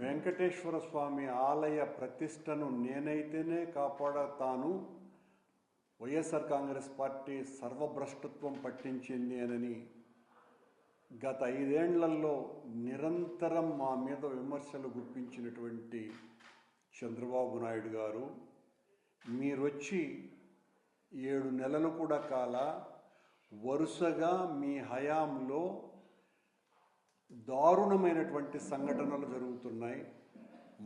వెంకటేశ్వర స్వామి ఆలయ ప్రతిష్టను నేనైతేనే కాపాడతాను. వైఎస్ఆర్ కాంగ్రెస్ పార్టీ సర్వభ్రష్టత్వం పట్టించింది అనని గత ఐదేండ్లలో నిరంతరం మా మీద విమర్శలు గుప్పించినటువంటి చంద్రబాబు నాయుడు గారు మీరొచ్చి ఏడు నెలలు కూడా కాల వరుసగా మీ హయాంలో దారుణమైనటువంటి సంఘటనలు జరుగుతున్నాయి.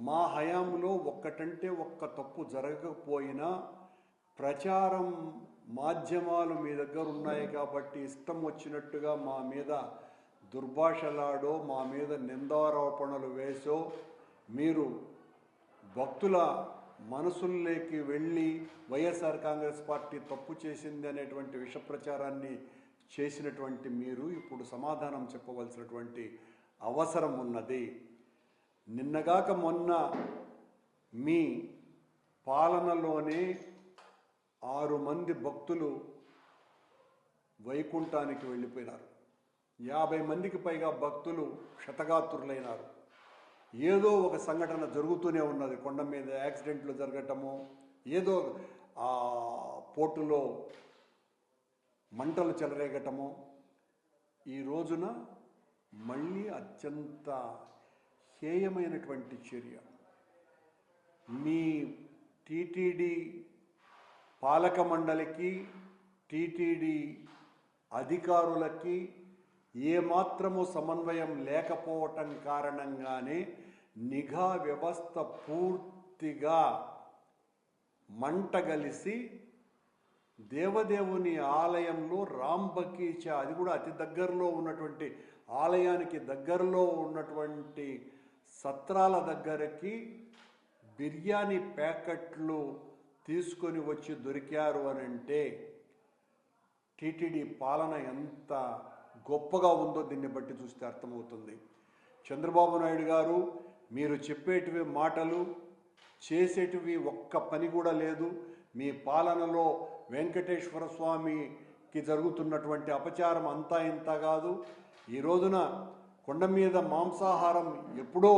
మా హయాంలో ఒక్కటంటే ఒక్క తప్పు జరగకపోయినా ప్రచారం మాధ్యమాలు మీ దగ్గర ఉన్నాయి కాబట్టి ఇష్టం వచ్చినట్టుగా మా మీద దుర్భాషలాడో మా మీద నిందారోపణలు వేసో మీరు భక్తుల మనసుల్లోకి వెళ్ళి వైఎస్ఆర్ కాంగ్రెస్ పార్టీ తప్పు చేసింది అనేటువంటి విష ప్రచారాన్ని చేసినటువంటి మీరు ఇప్పుడు సమాధానం చెప్పవలసినటువంటి అవసరం ఉన్నది. నిన్నగాక మొన్న మీ పాలనలోనే ఆరు మంది భక్తులు వైకుంఠానికి వెళ్ళిపోయినారు. యాభై మందికి పైగా భక్తులు క్షతగాత్రులైనారు. ఏదో ఒక సంఘటన జరుగుతూనే ఉన్నది. కొండ మీద యాక్సిడెంట్లు జరగటము ఏదో ఆ పోర్టులో మంటలు చెలరేగటము. ఈ రోజున మళ్ళీ అత్యంత హేయమైనటువంటి చర్య. మీ టీటీడీ పాలక మండలికి టీటీడీ అధికారులకి ఏమాత్రము సమన్వయం లేకపోవటం కారణంగానే నిఘా వ్యవస్థ పూర్తిగా మంటగలిసి దేవదేవుని ఆలయంలో రాంబకీచ అది కూడా అతి దగ్గరలో ఉన్నటువంటి ఆలయానికి దగ్గరలో ఉన్నటువంటి సత్రాల దగ్గరకి బిర్యానీ ప్యాకెట్లు తీసుకొని వచ్చి దొరికారు అని అంటే టీటీడీ పాలన ఎంత గొప్పగా ఉందో దీన్ని బట్టి చూస్తే అర్థమవుతుంది. చంద్రబాబు నాయుడు గారు మీరు చెప్పేటివి మాటలు చేసేటివి ఒక్క పని కూడా లేదు. మీ పాలనలో వెంకటేశ్వర స్వామికి జరుగుతున్నటువంటి అపచారం అంతా ఇంత కాదు. ఈ రోజున కొండ మీద మాంసాహారం ఎప్పుడో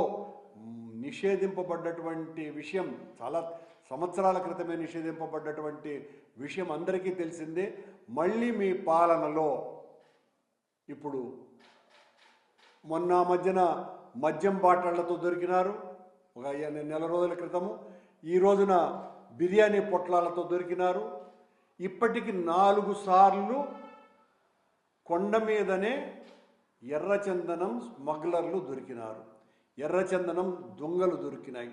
నిషేధింపబడ్డటువంటి విషయం చాలా సంవత్సరాల క్రితమే నిషేధింపబడ్డటువంటి విషయం అందరికీ తెలిసిందే. మళ్ళీ మీ పాలనలో ఇప్పుడు మొన్న మధ్యన మద్యం బాటళ్ళతో దొరికినారు. ఒక నెల రోజుల క్రితము. ఈ రోజున బిర్యానీ పొట్లాలతో దొరికినారు. ఇప్పటికి నాలుగు సార్లు కొండ మీదనే ఎర్రచందనం స్మగ్లర్లు దొరికినారు. ఎర్రచందనం దొంగలు దొరికినాయి.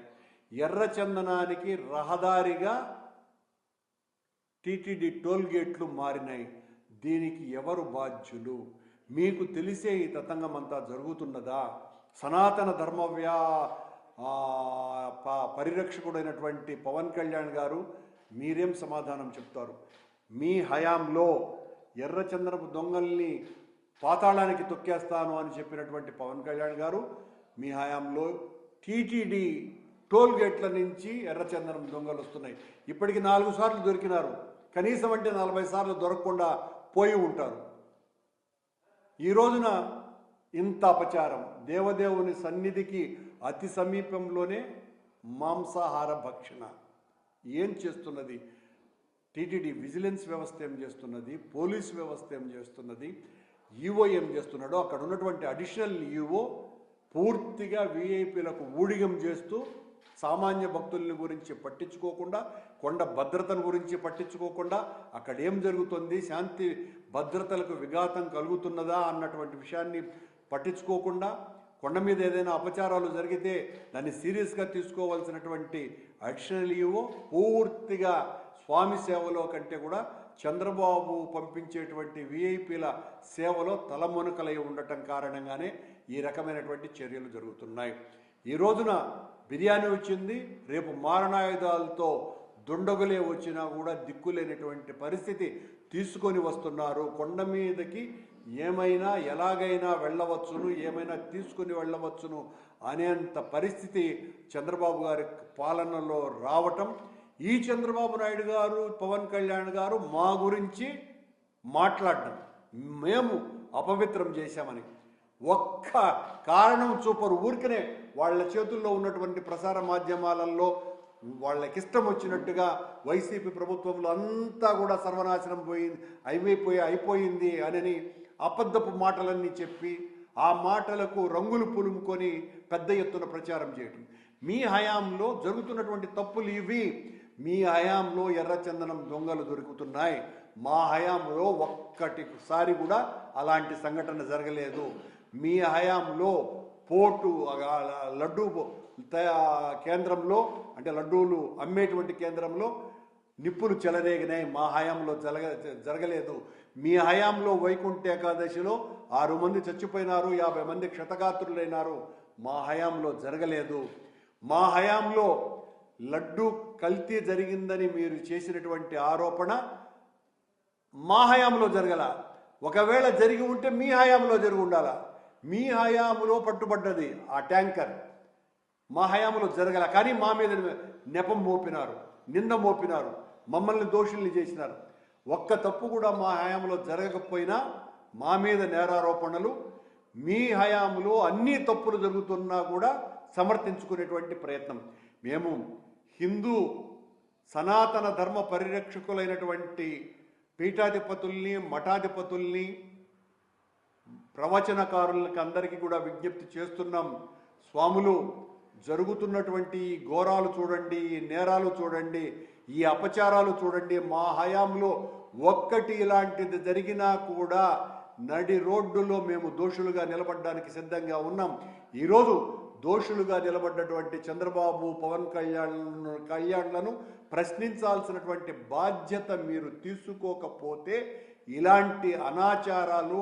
ఎర్రచందనానికి రహదారిగా టీటీడీ టోల్ గేట్లు మారినాయి. దీనికి ఎవరు బాధ్యులు? మీకు తెలిసే ఈ తతంగం అంతా జరుగుతున్నదా? సనాతన ధర్మవ్యా పరిరక్షకుడైనటువంటి పవన్ కళ్యాణ్ గారు మీరేం సమాధానం చెప్తారు? మీ హయాంలో ఎర్రచంద్రపు దొంగల్ని పాతాళానికి తొక్కేస్తాను అని చెప్పినటువంటి పవన్ కళ్యాణ్ గారు మీ హయాంలో టీటీడీ టోల్ గేట్ల నుంచి ఎర్రచందనం దొంగలు వస్తున్నాయి. ఇప్పటికి నాలుగు సార్లు దొరికినారు. కనీసం అంటే నలభై సార్లు దొరకకుండా పోయి ఉంటారు. ఈ రోజున ఇంత అపచారం. దేవదేవుని సన్నిధికి అతి సమీపంలోనే మాంసాహార భక్షణ. ఏం చేస్తున్నది? టీటీడీ విజిలెన్స్ వ్యవస్థ ఏం చేస్తున్నది? పోలీస్ వ్యవస్థ ఏం చేస్తున్నది? ఈఓ ఏం చేస్తున్నాడో అక్కడ ఉన్నటువంటి అడిషనల్ ఈఓ పూర్తిగా విఐపీలకు ఊడిగం చేస్తూ సామాన్య భక్తుల్ని గురించి పట్టించుకోకుండా కొండ భద్రతను గురించి పట్టించుకోకుండా అక్కడ ఏం జరుగుతుంది? శాంతి భద్రతలకు విఘాతం కలుగుతున్నదా? అన్నటువంటి విషయాన్ని పట్టించుకోకుండా కొండ మీద ఏదైనా అపచారాలు జరిగితే దాన్ని సీరియస్గా తీసుకోవాల్సినటువంటి అడిషనల్ ఈవో పూర్తిగా స్వామి సేవలో కంటే కూడా చంద్రబాబు పంపించేటువంటి విఐపీల సేవలో తలమునకలై ఉండటం కారణంగానే ఈ రకమైనటువంటి చర్యలు జరుగుతున్నాయి. ఈ రోజున బిర్యానీ వచ్చింది రేపు మారణాయుధాలతో దుండగులే వచ్చినా కూడా దిక్కులేనటువంటి పరిస్థితి తీసుకొని వస్తున్నారు. కొండ మీదకి ఏమైనా ఎలాగైనా వెళ్ళవచ్చును ఏమైనా తీసుకుని వెళ్ళవచ్చును అనేంత పరిస్థితి చంద్రబాబు గారి పాలనలో రావటం ఈ చంద్రబాబు నాయుడు గారు పవన్ కళ్యాణ్ గారు మా గురించి మాట్లాడడం మేము అపవిత్రం చేశామని. ఒక్క కారణం చూపరు ఊరికనే వాళ్ళ చేతుల్లో ఉన్నటువంటి ప్రసార మాధ్యమాలలో వాళ్ళకి ఇష్టం వచ్చినట్టుగా వైసీపీ ప్రభుత్వంలో అంతా కూడా సర్వనాశనం పోయింది అయిపోయి అయిపోయింది అని అబద్ధపు మాటలన్నీ చెప్పి ఆ మాటలకు రంగులు పులుముకొని పెద్ద ఎత్తున ప్రచారం చేయటం. మీ హయాంలో జరుగుతున్నటువంటి తప్పులు ఇవి. మీ హయాంలో ఎర్రచందనం దొంగలు దొరుకుతున్నాయి. మా హయాంలో ఒక్కటిసారి కూడా అలాంటి సంఘటన జరగలేదు. మీ హయాంలో పోటు లడ్డూ తయా- కేంద్రంలో అంటే లడ్డూలు అమ్మేటువంటి కేంద్రంలో నిప్పులు చెలరేగినాయి మా హయాంలో జరగ జరగలేదు. మీ హయాంలో వైకుంఠ ఏకాదశిలో ఆరు మంది చచ్చిపోయినారు యాభై మంది క్షతగాత్రులైనారు. మా హయాంలో జరగలేదు. మా హయాంలో లడ్డు కల్తీ జరిగిందని మీరు చేసినటువంటి ఆరోపణ మా హయాంలో జరగల. ఒకవేళ జరిగి ఉంటే మీ హయాంలో జరిగి ఉండాల. మీ హయాంలో పట్టుబడ్డది ఆ ట్యాంకర్. మా హయాంలో జరగల. కానీ మా మీద నెపం మోపినారు నింద మోపినారు. మమ్మల్ని దోషుల్ని చేసినారు. ఒక్క తప్పు కూడా మా హయాంలో జరగకపోయినా మా మీద నేరారోపణలు మీ హయాంలో అన్ని తప్పులు జరుగుతున్నా కూడా సమర్థించుకునేటువంటి ప్రయత్నం. మేము హిందూ సనాతన ధర్మ పరిరక్షకులైనటువంటి పీఠాధిపతుల్ని మఠాధిపతుల్ని ప్రవచనకారులకి అందరికీ కూడా విజ్ఞప్తి చేస్తున్నాం. స్వాములు జరుగుతున్నటువంటి ఈ ఘోరాలు చూడండి ఈ నేరాలు చూడండి ఈ అపచారాలు చూడండి మా హయాంలో ఒక్కటి ఇలాంటిది జరిగినా కూడా నడి రోడ్డులో మేము దోషులుగా నిలబడడానికి సిద్ధంగా ఉన్నాం. ఈరోజు దోషులుగా నిలబడ్డటువంటి చంద్రబాబు పవన్ కళ్యాణ్ కళ్యాణ్లను ప్రశ్నించాల్సినటువంటి బాధ్యత మీరు తీసుకోకపోతే ఇలాంటి అనాచారాలు